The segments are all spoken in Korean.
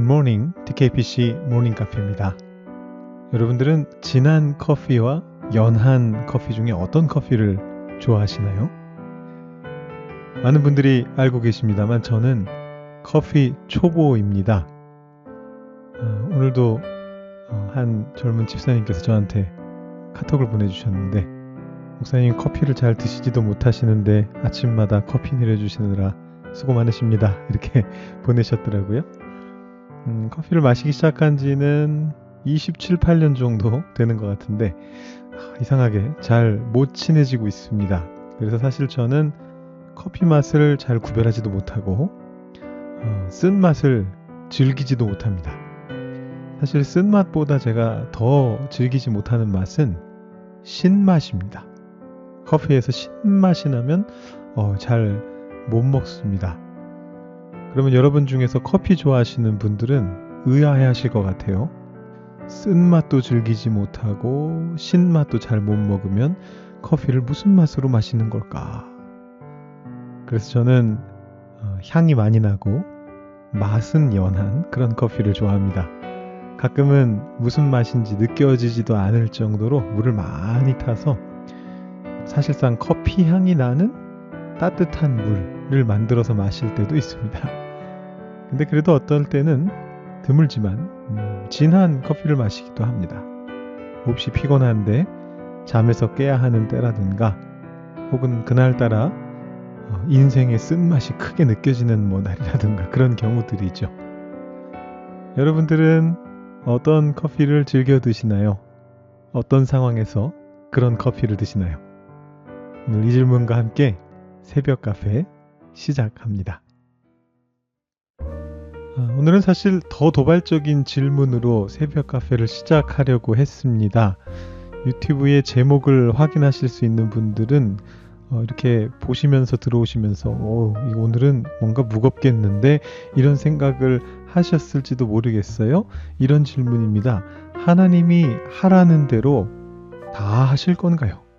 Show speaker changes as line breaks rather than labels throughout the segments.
굿모닝 DKPC 모닝 카페입니다. 여러분들은 진한 커피와 연한 커피 중에 어떤 커피를 좋아하시나요? 많은 분들이 알고 계십니다만 저는 커피 초보입니다. 어, 오늘도 어, 한 젊은 집사님께서 저한테 카톡을 보내주셨는데 목사님 커피를 잘 드시지도 못하시는데 아침마다 커피 내려주시느라 수고 많으십니다. 이렇게 보내셨더라고요. 음, 커피를 마시기 시작한 지는 27, 8년 정도 되는 것 같은데 아, 이상하게 잘 못 친해지고 있습니다. 그래서 사실 저는 커피 맛을 잘 구별하지도 못하고 어, 쓴 맛을 즐기지도 못합니다. 사실 쓴 맛보다 제가 더 즐기지 못하는 맛은 신맛입니다. 커피에서 신맛이 나면 어, 잘 못 먹습니다. 그러면 여러분 중에서 커피 좋아하시는 분들은 의아해 하실 것 같아요. 쓴맛도 즐기지 못하고 신맛도 잘 못 먹으면 커피를 무슨 맛으로 마시는 걸까? 그래서 저는 어, 향이 많이 나고 맛은 연한 그런 커피를 좋아합니다. 가끔은 무슨 맛인지 느껴지지도 않을 정도로 물을 많이 타서 사실상 커피 향이 나는 따뜻한 물 을 만들어서 마실 때도 있습니다. 근데 그래도 어떨 때는 드물지만 음, 진한 커피를 마시기도 합니다. 몹시 피곤한데 잠에서 깨야 하는 때라든가 혹은 그날따라 어, 인생의 쓴맛이 크게 느껴지는 뭐 날이라든가 그런 경우들이죠. 여러분들은 어떤 커피를 즐겨 드시나요? 어떤 상황에서 그런 커피를 드시나요? 오늘 이 질문과 함께 새벽 카페 시작합니다. 아, 오늘은 사실 더 도발적인 질문으로 새벽 카페를 시작하려고 했습니다. 유튜브의 제목을 확인하실 수 있는 분들은 어, 이렇게 보시면서 들어오시면서 오, 오늘은 뭔가 무겁겠는데 이런 생각을 하셨을지도 모르겠어요. 이런 질문입니다. 하나님이 하라는 대로 다 하실 건가요?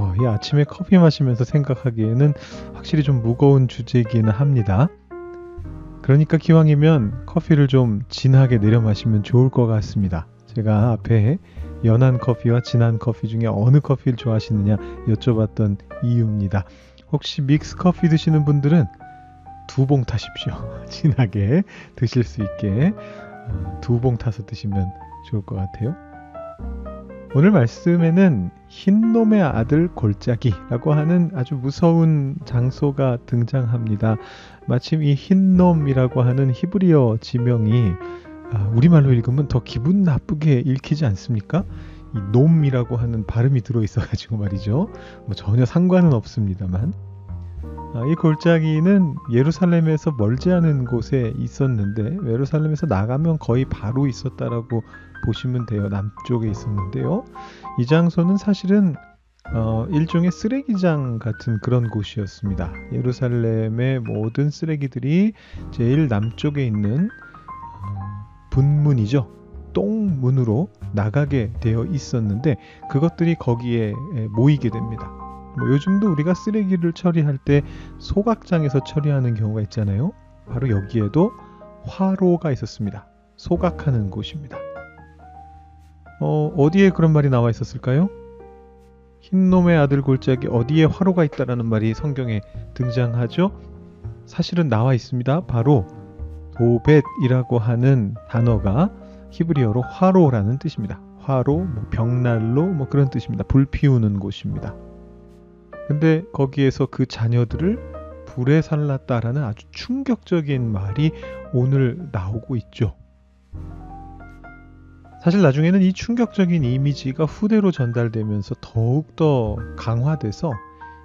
어, 이 아침에 커피 마시면서 생각하기에는 확실히 좀 무거운 주제이기는 합니다. 그러니까 기왕이면 커피를 좀 진하게 내려 마시면 좋을 것 같습니다. 제가 앞에 연한 커피와 진한 커피 중에 어느 커피를 좋아하시느냐 여쭤봤던 이유입니다. 혹시 믹스 커피 드시는 분들은 두 봉 타십시오. 진하게 드실 수 있게 어, 두봉 타서 드시면 좋을 것 같아요. 오늘 말씀에는 흰놈의 아들 골짜기라고 하는 아주 무서운 장소가 등장합니다. 마침 이 흰놈이라고 하는 히브리어 지명이 아, 우리말로 읽으면 더 기분 나쁘게 읽히지 않습니까? 이 놈이라고 하는 발음이 들어있어가지고 말이죠. 뭐 전혀 상관은 없습니다만. 아, 이 골짜기는 예루살렘에서 멀지 않은 곳에 있었는데 예루살렘에서 나가면 거의 바로 있었다라고 보시면 돼요. 남쪽에 있었는데요. 이 장소는 사실은 어, 일종의 쓰레기장 같은 그런 곳이었습니다. 예루살렘의 모든 쓰레기들이 제일 남쪽에 있는 어, 분문이죠. 똥문으로 나가게 되어 있었는데 그것들이 거기에 모이게 됩니다. 뭐 요즘도 우리가 쓰레기를 처리할 때 소각장에서 처리하는 경우가 있잖아요. 바로 여기에도 화로가 있었습니다. 소각하는 곳입니다. 어, 어디에 그런 말이 나와 있었을까요? 흰놈의 아들 골짜기 어디에 화로가 있다라는 말이 성경에 등장하죠. 사실은 나와 있습니다. 바로 도벳이라고 하는 단어가 히브리어로 화로라는 뜻입니다. 화로, 뭐 벽난로 뭐 그런 뜻입니다. 불 피우는 곳입니다. 근데 거기에서 그 자녀들을 불에 살랐다라는 아주 충격적인 말이 오늘 나오고 있죠. 사실 나중에는 이 충격적인 이미지가 후대로 전달되면서 더욱더 강화돼서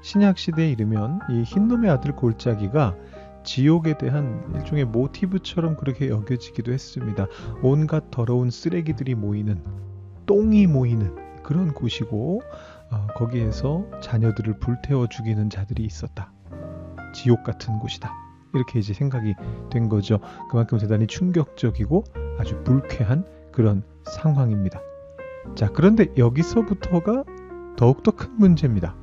신약 시대에 이르면 이 흰놈의 아들 골짜기가 지옥에 대한 일종의 모티브처럼 그렇게 여겨지기도 했습니다. 온갖 더러운 쓰레기들이 모이는 똥이 모이는 그런 곳이고 어, 거기에서 자녀들을 불태워 죽이는 자들이 있었다. 지옥 같은 곳이다. 이렇게 이제 생각이 된 거죠. 그만큼 대단히 충격적이고 아주 불쾌한 그런 상황입니다. 자, 그런데 여기서부터가 더욱더 큰 문제입니다.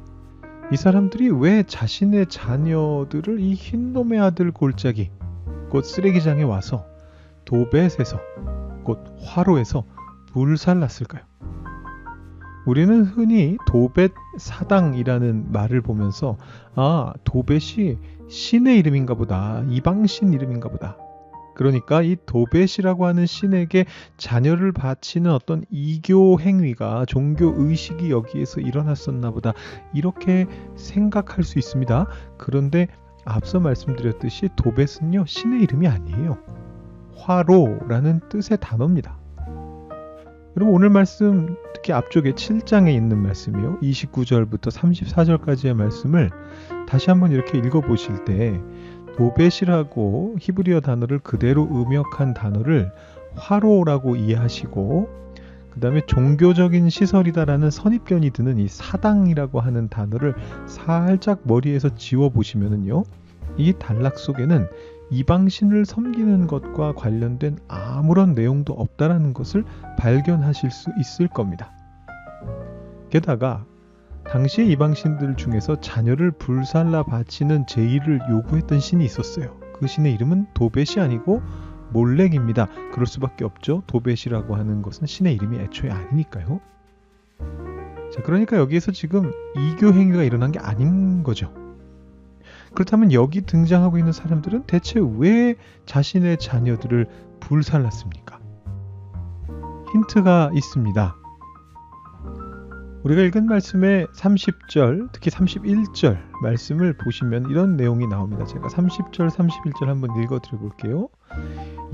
이 사람들이 왜 자신의 자녀들을 이 흰놈의 아들 골짜기, 곧 쓰레기장에 와서 도벳에서 곧 화로에서 불살났을까요? 우리는 흔히 도벳 사당이라는 말을 보면서 아 도벳이 신의 이름인가 보다 이방신 이름인가 보다 그러니까 이 도벳이라고 하는 신에게 자녀를 바치는 어떤 이교 행위가 종교 의식이 여기에서 일어났었나 보다 이렇게 생각할 수 있습니다. 그런데 앞서 말씀드렸듯이 도벳은요 신의 이름이 아니에요. 화로라는 뜻의 단어입니다. 여러분 오늘 말씀 특히 앞쪽에 7장에 있는 말씀이요. 29절부터 34절까지의 말씀을 다시 한번 이렇게 읽어보실 때 도벳이라고 히브리어 단어를 그대로 음역한 단어를 화로라고 이해하시고 그 다음에 종교적인 시설이다라는 선입견이 드는 이 사당이라고 하는 단어를 살짝 머리에서 지워보시면은요. 이 단락 속에는 이방신을 섬기는 것과 관련된 아무런 내용도 없다라는 것을 발견하실 수 있을 겁니다. 게다가 당시의 이방신들 중에서 자녀를 불살라 바치는 제의를 요구했던 신이 있었어요. 그 신의 이름은 도벳이 아니고 몰렉입니다. 그럴 수밖에 없죠. 도벳이라고 하는 것은 신의 이름이 애초에 아니니까요. 자, 그러니까 여기에서 지금 이교 행위가 일어난 게 아닌 거죠. 그렇다면 여기 등장하고 있는 사람들은 대체 왜 자신의 자녀들을 불살랐습니까? 힌트가 있습니다. 우리가 읽은 말씀의 30절, 특히 31절 말씀을 보시면 이런 내용이 나옵니다. 제가 30절, 31절 한번 읽어 드려 볼게요.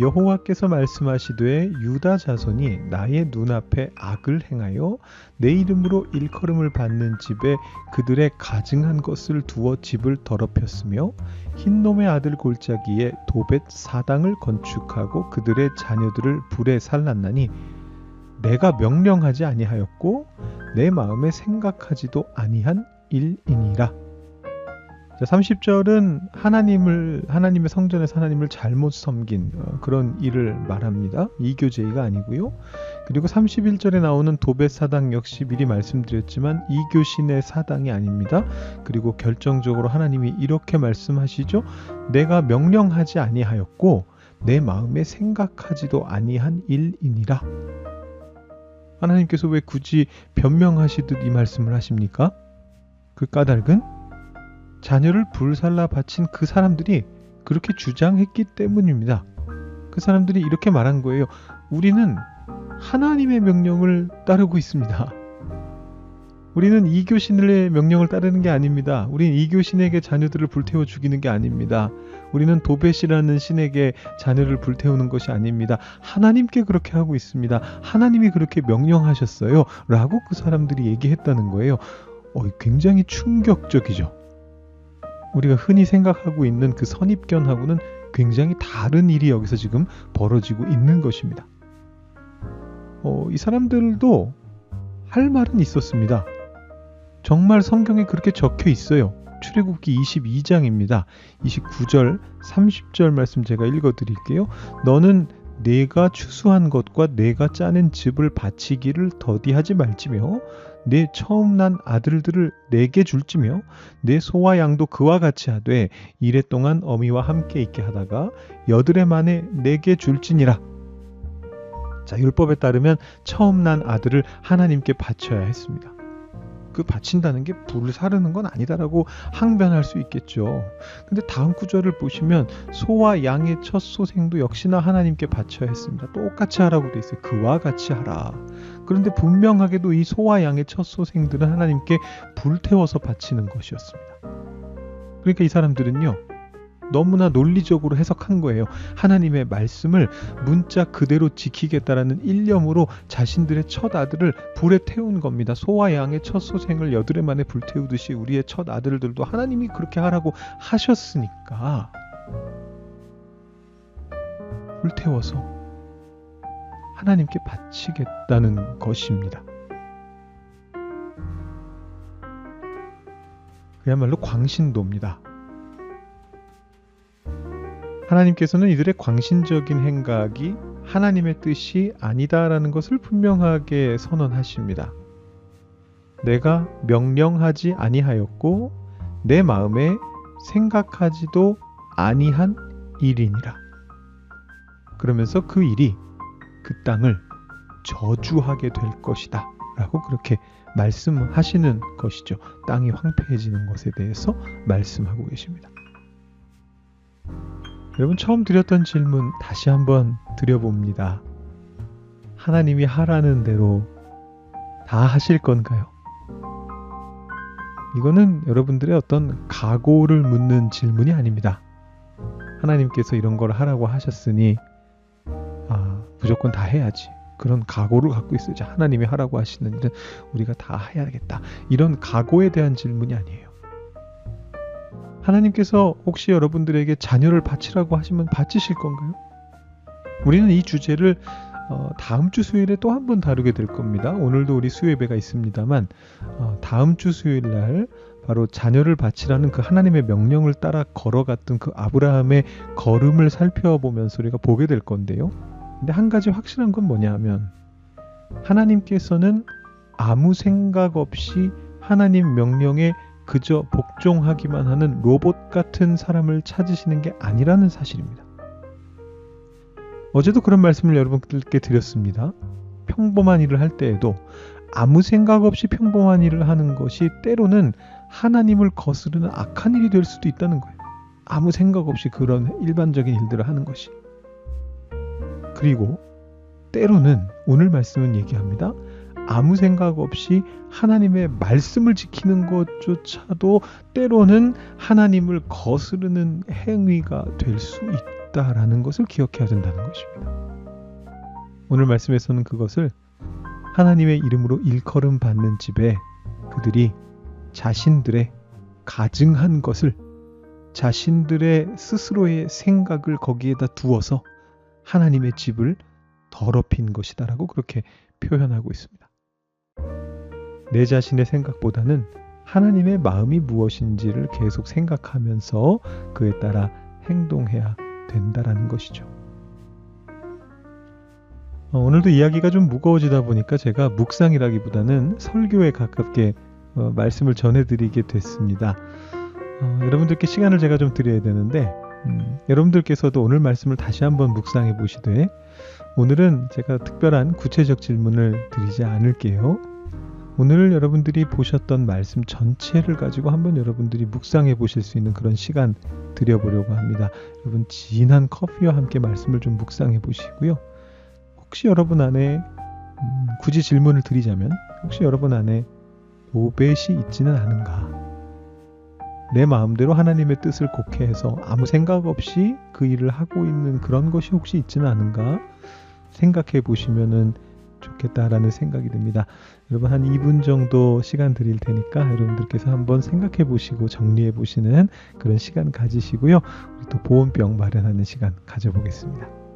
여호와께서 말씀하시되 유다 자손이 나의 눈앞에 악을 행하여 내 이름으로 일컬음을 받는 집에 그들의 가증한 것을 두어 집을 더럽혔으며 흰놈의 아들 골짜기에 도벳 사당을 건축하고 그들의 자녀들을 불에 살랐나니 내가 명령하지 아니하였고 내 마음에 생각하지도 아니한 일이니라. 자, 30절은 하나님을 하나님의 성전에서 하나님을 잘못 섬긴 어, 그런 일을 말합니다. 이교제의가 아니고요. 그리고 31절에 나오는 도벳 사당 역시 미리 말씀드렸지만 이교신의 사당이 아닙니다. 그리고 결정적으로 하나님이 이렇게 말씀하시죠. 내가 명령하지 아니하였고 내 마음에 생각하지도 아니한 일이니라. 하나님께서 왜 굳이 변명하시듯 이 말씀을 하십니까? 그 까닭은 자녀를 불살라 바친 그 사람들이 그렇게 주장했기 때문입니다. 그 사람들이 이렇게 말한 거예요. 우리는 하나님의 명령을 따르고 있습니다. 우리는 이교신의 명령을 따르는 게 아닙니다. 우리는 이교신에게 자녀들을 불태워 죽이는 게 아닙니다. 우리는 도벳이라는 신에게 자녀를 불태우는 것이 아닙니다. 하나님께 그렇게 하고 있습니다. 하나님이 그렇게 명령하셨어요. 라고 그 사람들이 얘기했다는 거예요. 어, 굉장히 충격적이죠. 우리가 흔히 생각하고 있는 그 선입견하고는 굉장히 다른 일이 여기서 지금 벌어지고 있는 것입니다. 어, 이 사람들도 할 말은 있었습니다. 정말 성경에 그렇게 적혀 있어요. 출애굽기 22장입니다. 29절, 30절 말씀 제가 읽어 드릴게요. 너는 내가 추수한 것과 내가 짜낸 즙을 바치기를 더디하지 말지며 내 처음 난 아들들을 내게 줄지며 내 소와 양도 그와 같이 하되 이래 동안 어미와 함께 있게 하다가 여드레 만에 내게 줄지니라. 자, 율법에 따르면 처음 난 아들을 하나님께 바쳐야 했습니다. 그 바친다는 게 불을 사르는 건 아니다라고 항변할 수 있겠죠. 근데 다음 구절을 보시면 소와 양의 첫 소생도 역시나 하나님께 바쳐야 했습니다. 똑같이 하라고 돼 있어요. 그와 같이 하라. 그런데 분명하게도 이 소와 양의 첫 소생들은 하나님께 불태워서 바치는 것이었습니다. 그러니까 이 사람들은요. 너무나 논리적으로 해석한 거예요. 하나님의 말씀을 문자 그대로 지키겠다라는 일념으로 자신들의 첫 아들을 불에 태운 겁니다. 소와 양의 첫 소생을 여드레 만에 불태우듯이 우리의 첫 아들들도 하나님이 그렇게 하라고 하셨으니까 불태워서 하나님께 바치겠다는 것입니다. 그야말로 광신도입니다. 하나님께서는 이들의 광신적인 행각이 하나님의 뜻이 아니다라는 것을 분명하게 선언하십니다. 내가 명령하지 아니하였고 내 마음에 생각하지도 아니한 일이니라. 그러면서 그 일이 그 땅을 저주하게 될 것이다. 라고 그렇게 말씀하시는 것이죠. 땅이 황폐해지는 것에 대해서 말씀하고 계십니다. 여러분 처음 드렸던 질문 다시 한번 드려봅니다. 하나님이 하라는 대로 다 하실 건가요? 이거는 여러분들의 어떤 각오를 묻는 질문이 아닙니다. 하나님께서 이런 걸 하라고 하셨으니 아, 무조건 다 해야지. 그런 각오를 갖고 있어야지. 하나님이 하라고 하시는 일은 우리가 다 해야겠다. 이런 각오에 대한 질문이 아니에요. 하나님께서 혹시 여러분들에게 자녀를 바치라고 하시면 바치실 건가요? 우리는 이 주제를 어, 다음 주 수요일에 또 한 번 다루게 될 겁니다. 오늘도 우리 수요예배가 있습니다만 어, 다음 주 수요일 날 바로 자녀를 바치라는 그 하나님의 명령을 따라 걸어갔던 그 아브라함의 걸음을 살펴보면서 우리가 보게 될 건데요. 근데 한 가지 확실한 건 뭐냐면 하나님께서는 아무 생각 없이 하나님 명령에 그저 복종하기만 하는 로봇 같은 사람을 찾으시는 게 아니라는 사실입니다. 어제도 그런 말씀을 여러분들께 드렸습니다. 평범한 일을 할 때에도 아무 생각 없이 평범한 일을 하는 것이 때로는 하나님을 거스르는 악한 일이 될 수도 있다는 거예요. 아무 생각 없이 그런 일반적인 일들을 하는 것이. 그리고 때로는 오늘 말씀은 얘기합니다. 아무 생각 없이 하나님의 말씀을 지키는 것조차도 때로는 하나님을 거스르는 행위가 될 수 있다라는 것을 기억해야 된다는 것입니다. 오늘 말씀에서는 그것을 하나님의 이름으로 일컬음 받는 집에 그들이 자신들의 가증한 것을 자신들의 스스로의 생각을 거기에다 두어서 하나님의 집을 더럽힌 것이다라고 그렇게 표현하고 있습니다. 내 자신의 생각보다는 하나님의 마음이 무엇인지를 계속 생각하면서 그에 따라 행동해야 된다라는 것이죠. 어, 오늘도 이야기가 좀 무거워지다 보니까 제가 묵상이라기보다는 설교에 가깝게 어, 말씀을 전해드리게 됐습니다. 어, 여러분들께 시간을 제가 좀 드려야 되는데 음, 여러분들께서도 오늘 말씀을 다시 한번 묵상해 보시되 오늘은 제가 특별한 구체적 질문을 드리지 않을게요. 오늘 여러분들이 보셨던 말씀 전체를 가지고 한번 여러분들이 묵상해 보실 수 있는 그런 시간 드려보려고 합니다. 여러분 진한 커피와 함께 말씀을 좀 묵상해 보시고요. 혹시 여러분 안에 음, 굳이 질문을 드리자면 혹시 여러분 안에 오벳이 있지는 않은가? 내 마음대로 하나님의 뜻을 곡해해서 아무 생각 없이 그 일을 하고 있는 그런 것이 혹시 있지는 않은가 생각해 보시면은 좋겠다라는 생각이 듭니다. 여러분 한 2분 정도 시간 드릴 테니까 여러분들께서 한번 생각해 보시고 정리해 보시는 그런 시간 가지시고요. 또 보온병 마련하는 시간 가져보겠습니다.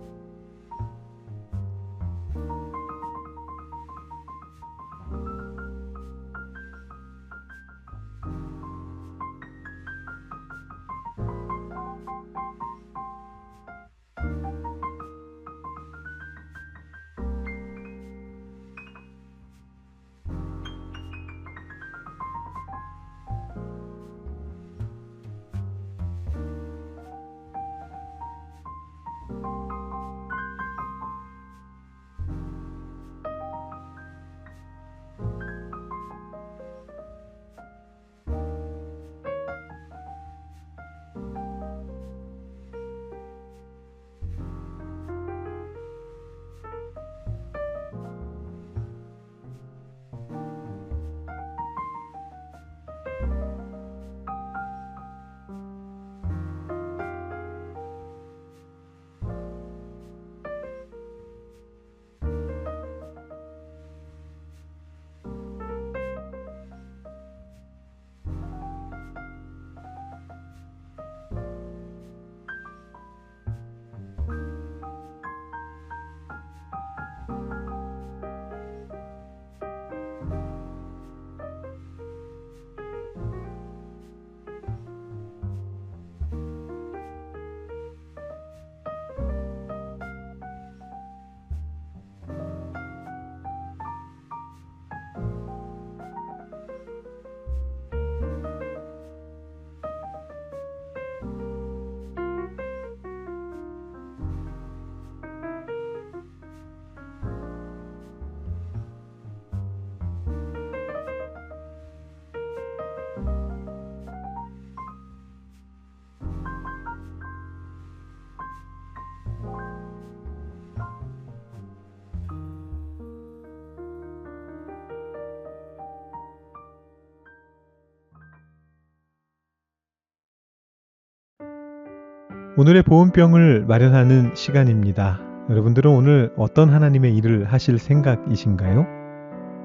오늘의 보온병을 마련하는 시간입니다. 여러분들은 오늘 어떤 하나님의 일을 하실 생각이신가요?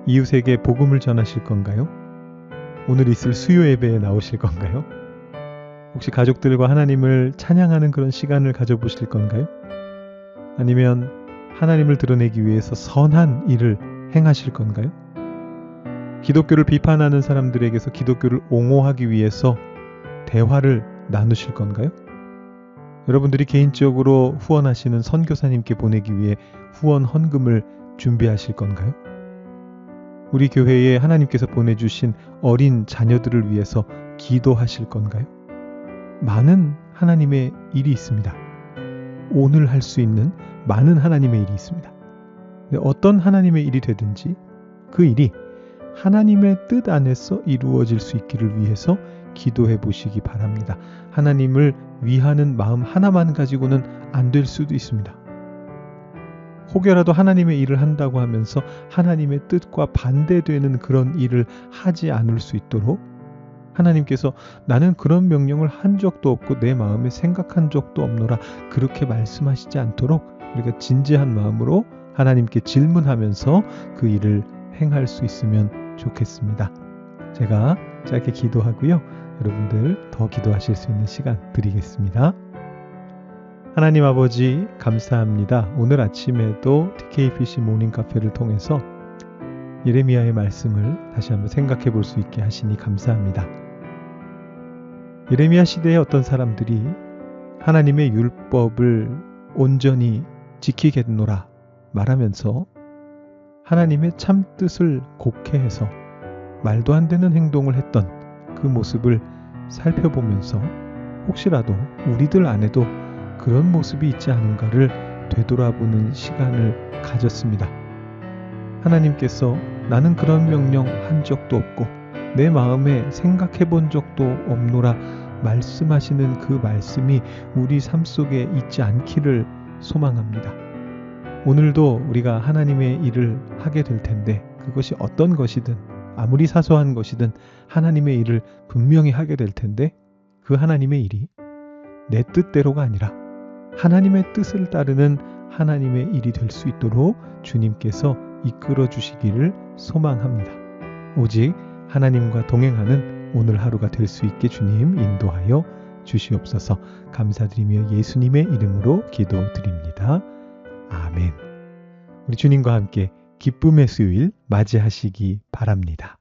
이웃에게 복음을 전하실 건가요? 오늘 있을 수요 예배에 나오실 건가요? 혹시 가족들과 하나님을 찬양하는 그런 시간을 가져보실 건가요? 아니면 하나님을 드러내기 위해서 선한 일을 행하실 건가요? 기독교를 비판하는 사람들에게서 기독교를 옹호하기 위해서 대화를 나누실 건가요? 여러분들이 개인적으로 후원하시는 선교사님께 보내기 위해 후원 헌금을 준비하실 건가요? 우리 교회에 하나님께서 보내주신 어린 자녀들을 위해서 기도하실 건가요? 많은 하나님의 일이 있습니다. 오늘 할 수 있는 많은 하나님의 일이 있습니다. 어떤 하나님의 일이 되든지 그 일이 하나님의 뜻 안에서 이루어질 수 있기를 위해서 기도해 보시기 바랍니다. 하나님을 위하는 마음 하나만 가지고는 안 될 수도 있습니다. 혹여라도 하나님의 일을 한다고 하면서 하나님의 뜻과 반대되는 그런 일을 하지 않을 수 있도록 하나님께서 나는 그런 명령을 한 적도 없고 내 마음에 생각한 적도 없노라 그렇게 말씀하시지 않도록 우리가 진지한 마음으로 하나님께 질문하면서 그 일을 행할 수 있으면 좋겠습니다. 제가 짧게 기도하고요. 여러분들 더 기도하실 수 있는 시간 드리겠습니다. 하나님 아버지 감사합니다. 오늘 아침에도 TKPC 모닝 카페를 통해서 예레미야의 말씀을 다시 한번 생각해 볼 수 있게 하시니 감사합니다. 예레미야 시대의 어떤 사람들이 하나님의 율법을 온전히 지키겠노라 말하면서 하나님의 참 뜻을 곡해해서 말도 안 되는 행동을 했던 그 모습을 살펴보면서 혹시라도 우리들 안에도 그런 모습이 있지 않은가를 되돌아보는 시간을 가졌습니다. 하나님께서 나는 그런 명령 한 적도 없고 내 마음에 생각해 본 적도 없노라 말씀하시는 그 말씀이 우리 삶 속에 있지 않기를 소망합니다. 오늘도 우리가 하나님의 일을 하게 될 텐데 그것이 어떤 것이든 아무리 사소한 것이든 하나님의 일을 분명히 하게 될 텐데 그 하나님의 일이 내 뜻대로가 아니라 하나님의 뜻을 따르는 하나님의 일이 될 수 있도록 주님께서 이끌어 주시기를 소망합니다. 오직 하나님과 동행하는 오늘 하루가 될 수 있게 주님 인도하여 주시옵소서 감사드리며 예수님의 이름으로 기도드립니다. 아멘. 우리 주님과 함께 기쁨의 수요일 맞이하시기 바랍니다.